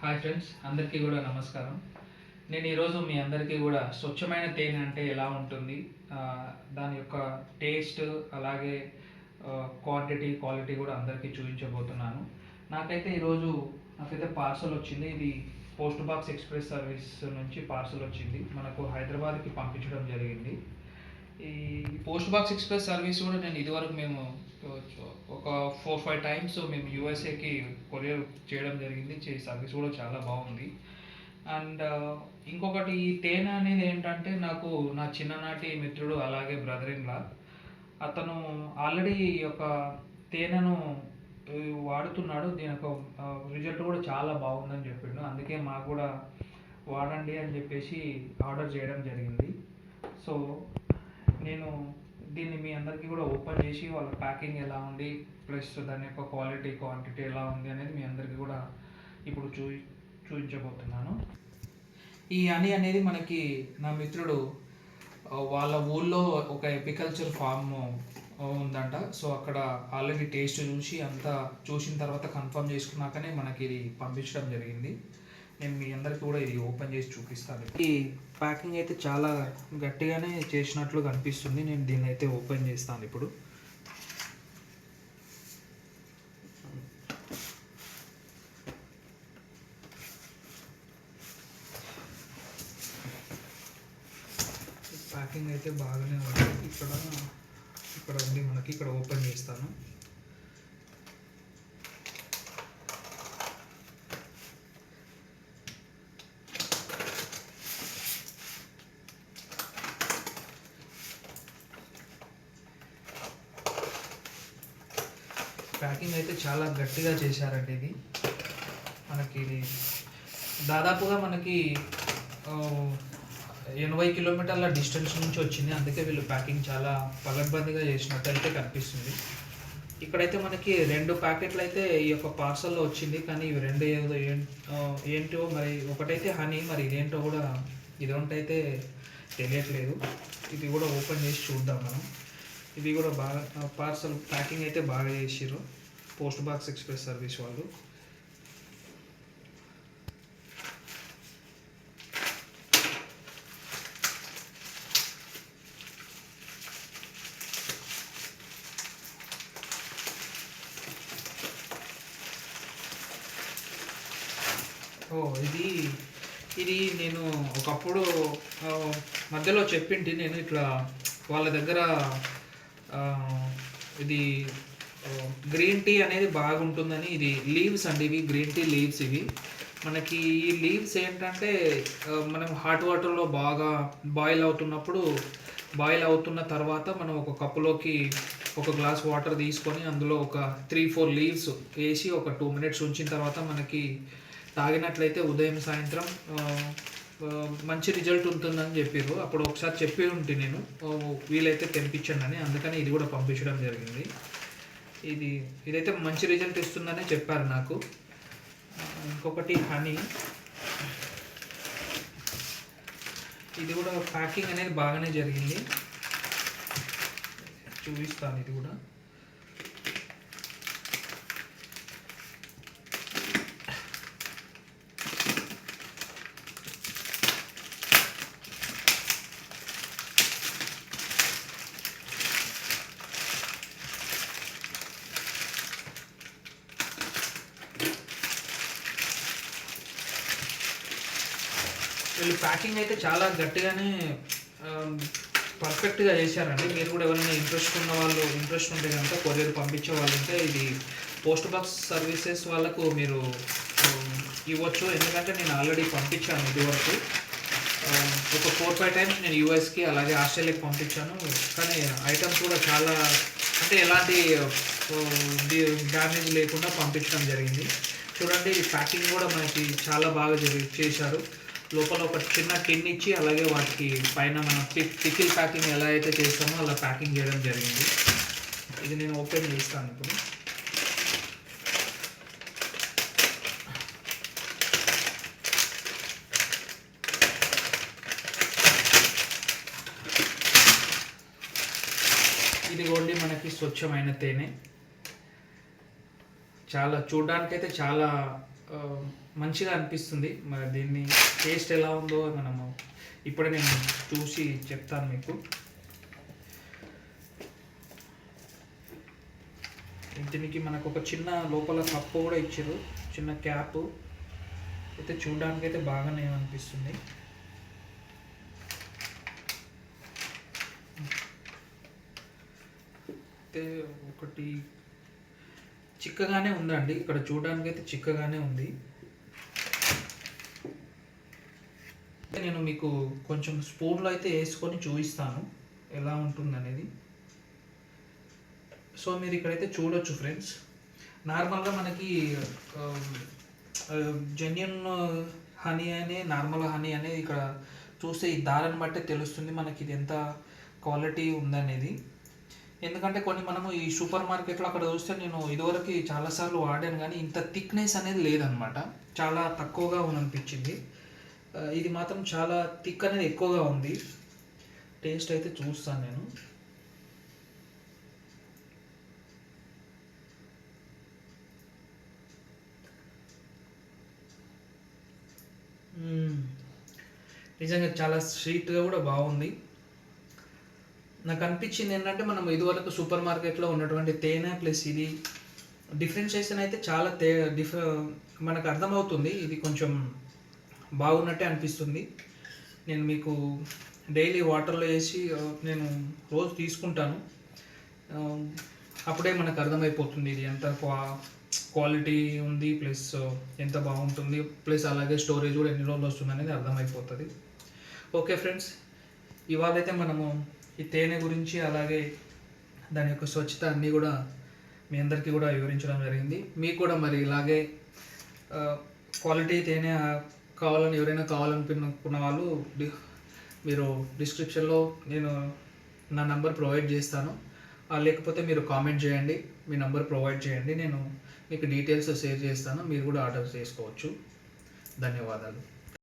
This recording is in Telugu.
హాయ్ ఫ్రెండ్స్ అందరికీ కూడా నమస్కారం. నేను ఈరోజు మీ అందరికీ కూడా స్వచ్ఛమైన తేనె అంటే ఎలా ఉంటుంది దాని యొక్క టేస్ట్ అలాగే క్వాంటిటీ క్వాలిటీ కూడా అందరికీ చూపించబోతున్నాను. నాకైతే ఈరోజు నాకైతే పార్సల్ వచ్చింది. ఇది పోస్ట్ బాక్స్ ఎక్స్ప్రెస్ సర్వీస్ నుంచి పార్సల్ వచ్చింది. మనకు హైదరాబాద్కి పంపించడం జరిగింది. ఈ పోస్ట్ బాక్స్ ఎక్స్ప్రెస్ సర్వీస్ కూడా నేను ఇదివరకు మేము ఒక ఫోర్ ఫైవ్ టైమ్స్ మేము యూఎస్ఏకి కొరియర్ చేయడం జరిగింది. చే సర్వీస్ కూడా చాలా బాగుంది. అండ్ ఇంకొకటి ఈ తేనె అనేది ఏంటంటే నాకు నా చిన్ననాటి మిత్రుడు అలాగే బ్రదర్ ఇన్ లా అతను ఆల్రెడీ ఈ యొక్క తేనెను వాడుతున్నాడు. దీని యొక్క రిజల్ట్ కూడా చాలా బాగుందని చెప్పిండు. అందుకే మాకు కూడా వాడండి అని చెప్పేసి ఆర్డర్ చేయడం జరిగింది. సో నేను దీన్ని మీ అందరికీ కూడా ఓపెన్ చేసి వాళ్ళ ప్యాకింగ్ ఎలా ఉంది ప్లస్ దాని యొక్క క్వాలిటీ క్వాంటిటీ ఎలా ఉంది అనేది మీ అందరికీ కూడా ఇప్పుడు చూ చూపించబోతున్నాను. ఈ హనీ అనేది మనకి నా మిత్రుడు వాళ్ళ ఊళ్ళో ఒక ఎపికల్చర్ ఫామ్ ఉందంట. సో అక్కడ ఆల్రెడీ టేస్ట్ చూసి అంతా చూసిన తర్వాత కన్ఫర్మ్ చేసుకున్నాకనే మనకి ఇది పంపించడం జరిగింది. నేను మీ అందరికీ కూడా ఇది ఓపెన్ చేసి చూపిస్తాను. ఈ ప్యాకింగ్ అయితే చాలా గట్టిగానే చేసినట్లు కనిపిస్తుంది. నేను దీన్ని అయితే ఓపెన్ చేస్తాను ఇప్పుడు. ప్యాకింగ్ అయితే బాగానే ఉంది. ఇక్కడ ఇక్కడ ఉంది మనకి ఇక్కడ ఓపెన్ చేస్తాను. ప్యాకింగ్ అయితే చాలా గట్టిగా చేశారండి ఇది. మనకి ఇది దాదాపుగా మనకి ఎనభై కిలోమీటర్ల డిస్టెన్స్ నుంచి వచ్చింది. అందుకే వీళ్ళు ప్యాకింగ్ చాలా పగడ్బందీగా చేసినట్టు అయితే కనిపిస్తుంది. ఇక్కడైతే మనకి రెండు ప్యాకెట్లు అయితే ఈ యొక్క పార్సల్లో వచ్చింది. కానీ ఇవి రెండు ఏదో ఏం- ఏంటో మరి ఒకటైతే హనీ మరి ఇదేంటో కూడా ఇదేంటైతే తెలియట్లేదు. ఇది కూడా ఓపెన్ చేసి చూద్దాం మనం. ఇది కూడా బాగా పార్సల్ ప్యాకింగ్ అయితే బాగా చేసిర్రు. పోస్ట్ బాక్స్ ఎక్స్ప్రెస్ సర్వీస్ వాళ్ళు. ఓ ఇది ఇది నేను ఒకప్పుడు మధ్యలో చెప్పింటి నేను ఇట్లా వాళ్ళ దగ్గర ఇది గ్రీన్ టీ అనేది బాగుంటుందని ఇది లీవ్స్ అండి ఇవి గ్రీన్ టీ లీవ్స్ ఇవి. మనకి ఈ లీవ్స్ ఏంటంటే మనం హాట్ వాటర్లో బాగా బాయిల్ అవుతున్నప్పుడు బాయిల్ అవుతున్న తర్వాత మనం ఒక కప్పులోకి ఒక గ్లాస్ వాటర్ తీసుకొని అందులో ఒక త్రీ ఫోర్ లీవ్స్ వేసి ఒక టూ మినిట్స్ ఉంచిన తర్వాత మనకి తాగినట్లయితే ఉదయం సాయంత్రం మంచి రిజల్ట్ ఉంటుందని చెప్పారు అప్పుడు ఒకసారి చెప్పి ఉంటే నేను. వీలైతే తెంపించండి అని. అందుకని ఇది కూడా పంపించడం జరిగింది. ఇది ఇదైతే మంచి రిజల్ట్ ఇస్తుందని చెప్పారు నాకు. ఇంకొకటి హనీ ఇది కూడా ప్యాకింగ్ అనేది బాగానే జరిగింది. చూపిస్తాను ఇది కూడా. ప్యాకింగ్ అయితే చాలా గట్టిగానే పర్ఫెక్ట్గా చేశారండి. మీరు కూడా ఎవరైనా ఇంట్రెస్ట్ ఉన్న వాళ్ళు ఇంట్రెస్ట్ ఉంటే కనుక కొరియర్ పంపించే వాళ్ళు ఉంటే ఇది పోస్ట్ బాక్స్ సర్వీసెస్ వాళ్ళకు మీరు ఇవ్వచ్చు. ఎందుకంటే నేను ఆల్రెడీ పంపించాను ఇదివరకు. ఒక ఫోర్ ఫైవ్ టైమ్స్ నేను యూఎస్కి అలాగే ఆస్ట్రేలియాకి పంపించాను. కానీ ఐటమ్స్ కూడా చాలా అంటే ఎలాంటి డ్యామేజ్ లేకుండా పంపించడం జరిగింది. చూడండి ఈ ప్యాకింగ్ కూడా మనకి చాలా బాగా జరిగి చేశారు. లోపల ఒక చిన్న టిన్ ఇచ్చి అలాగే వాటికి పైన మనం పిక్ పికిల్ ప్యాకింగ్ ఎలా అయితే చేస్తామో అలా ప్యాకింగ్ చేయడం జరిగింది. ఇది నేను ఓపెన్ చేస్తాను ఇప్పుడు. ఇది ఓన్లీ మనకి స్వచ్ఛమైన తేనె. చాలా చూడడానికైతే చాలా మంచిగా అనిపిస్తుంది. మరి దీన్ని టేస్ట్ ఎలా ఉందో మనము ఇప్పుడే నేను చూసి చెప్తాను మీకు. దీనికి మనకు ఒక చిన్న లోపల కప్పు కూడా ఇచ్చారు. చిన్న క్యాప్ అయితే చూడడానికి అయితే బాగానే అనిపిస్తుంది. అయితే ఒకటి చిక్కగానే ఉందండి. ఇక్కడ చూడడానికి అయితే చిక్కగానే ఉంది. నేను మీకు కొంచెం స్పూన్లో అయితే వేసుకొని చూపిస్తాను. ఎలా ఉంటుందనేది. సో మీరు ఇక్కడైతే చూడొచ్చు ఫ్రెండ్స్. నార్మల్గా మనకి జెన్యున్ హనీ అనే నార్మల్ హనీ అనేది ఇక్కడ చూస్తే ఈ దారని బట్టే తెలుస్తుంది మనకి ఇది ఎంత క్వాలిటీ ఉందనేది. ఎందుకంటే కొన్ని మనము ఈ సూపర్ మార్కెట్లో అక్కడ చూస్తే నేను ఇదివరకు చాలాసార్లు వాడాను కానీ ఇంత థిక్నెస్ అనేది లేదనమాట చాలా తక్కువగా అనిపించింది ఇది మాత్రం చాలా థిక్ అనేది ఎక్కువగా ఉంది. టేస్ట్ అయితే చూస్తాను నేను. నిజంగా చాలా స్వీట్గా కూడా బాగుంది. నాకు అనిపించింది ఏంటంటే మనం ఇదివరకు సూపర్ మార్కెట్లో ఉన్నటువంటి తేనె ప్లస్ ఇది డిఫరెన్షియేషన్ అయితే చాలా తే డిఫ మనకు అర్థమవుతుంది. ఇది కొంచెం బాగున్నట్టే అనిపిస్తుంది. నేను మీకు డైలీ వాటర్లో వేసి నేను రోజు తీసుకుంటాను. అప్పుడే మనకు అర్థమైపోతుంది ఇది ఎంత క్వా క్వాలిటీ ఉంది ప్లస్ ఎంత బాగుంటుంది ప్లస్ అలాగే స్టోరేజ్ కూడా ఎన్ని రోజులు వస్తుంది అనేది అర్థమైపోతుంది. ఓకే ఫ్రెండ్స్ ఇవాళైతే మనము ఈ తేనె గురించి అలాగే దాని యొక్క స్వచ్ఛత అన్నీ కూడా మీ అందరికీ కూడా వివరించడం జరిగింది. మీకు కూడా మరి ఇలాగే క్వాలిటీ తేనె కావాలని ఎవరైనా కావాలనుకున్న వాళ్ళు మీరు డిస్క్రిప్షన్లో నేను నా నంబర్ ప్రొవైడ్ చేస్తాను. లేకపోతే మీరు కామెంట్ చేయండి. మీ నంబర్ ప్రొవైడ్ చేయండి. నేను మీకు డీటెయిల్స్ షేర్ చేస్తాను. మీరు కూడా ఆర్డర్ చేసుకోవచ్చు. ధన్యవాదాలు.